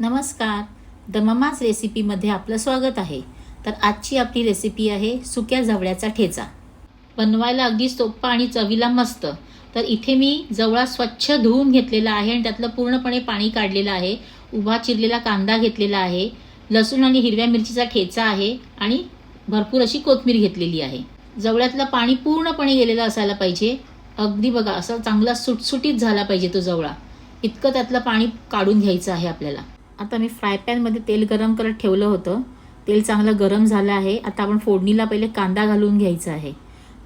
नमस्कार. The mama's रेसिपीमध्ये आपलं स्वागत आहे. तर आजची आपली रेसिपी आहे सुक्या जवळ्याचा ठेचा. बनवायला अगदी सोप्पा आणि चवीला मस्त. तर इथे मी जवळा स्वच्छ धुवून घेतलेला आहे आणि त्यातलं पूर्णपणे पाणी काढलेलं आहे. उभा चिरलेला कांदा घेतलेला आहे. लसूण आणि हिरव्या मिरचीचा ठेचा आहे आणि भरपूर अशी कोथमीर घेतलेली आहे. जवळ्यातलं पाणी पूर्णपणे गेलेलं असायला पाहिजे. अगदी बघा असं चांगला सुटसुटीत झाला पाहिजे तो जवळा. इतकं त्यातलं पाणी काढून घ्यायचं आहे आपल्याला. आता मी फ्राय पॅनमध्ये तेल गरम करत ठेवलं होतं. तेल चांगलं गरम झालं आहे. आता आपण फोडणीला पहिले कांदा घालून घ्यायचा आहे.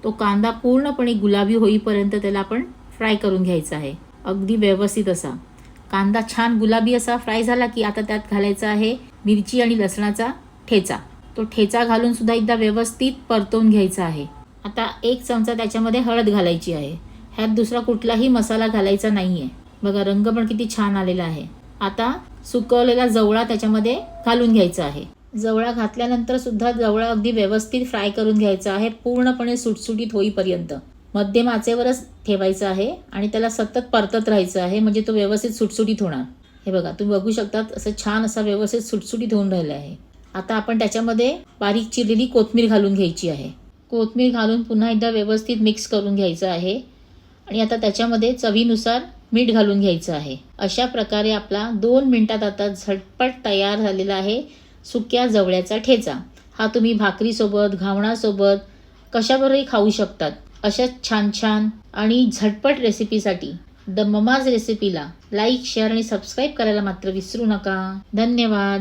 तो कांदा पूर्णपणे गुलाबी होईपर्यंत त्याला आपण फ्राय करून घ्यायचा आहे. अगदी व्यवस्थित असा. कांदा छान गुलाबी असा फ्राय झाला की आता त्यात घालायचा आहे मिरची आणि लसणाचा ठेचा. तो ठेचा घालून सुद्धा एकदा व्यवस्थित परतवून घ्यायचा आहे. आता एक चमचा त्याच्यामध्ये हळद घालायची आहे. ह्यात दुसरा कुठलाही मसाला घालायचा नाही आहे बघा रंग पण किती छान आलेला आहे. आता सुकवलेला जवळा त्याच्यामध्ये घालून घ्यायचा आहे. जवळा घातल्यानंतर सुद्धा जवळा अगदी व्यवस्थित फ्राय करून घ्यायचा आहे पूर्णपणे सुटसुटीत होईपर्यंत. मध्यम आचेवरच ठेवायचं आहे आणि त्याला सतत परतत राहायचं आहे म्हणजे तो व्यवस्थित सुटसुटीत होणार. हे बघा तुम्ही बघू शकतात असं छान असा व्यवस्थित सुटसुटीत होऊन राहिलं आहे. आता आपण त्याच्यामध्ये बारीक चिरलेली कोथमीर घालून घ्यायची आहे. कोथमीर घालून पुन्हा एकदा व्यवस्थित मिक्स करून घ्यायचं आहे. आणि आता त्याच्यामध्ये चवीनुसार मीठ घालून घ्यायचं आहे. अशा प्रकारे आपला दोन मिनटात आता झटपट तयार झालेला आहे सुक्या जवळ्याचा ठेचा. हा तुम्ही भाकरीसोबत घावणासोबत कशाबरोबरही खाऊ शकतात. अशा छान छान आणि झटपट रेसिपीसाठी द ममाज रेसिपीला लाईक शेअर आणि सबस्क्राईब करायला मात्र विसरू नका. धन्यवाद.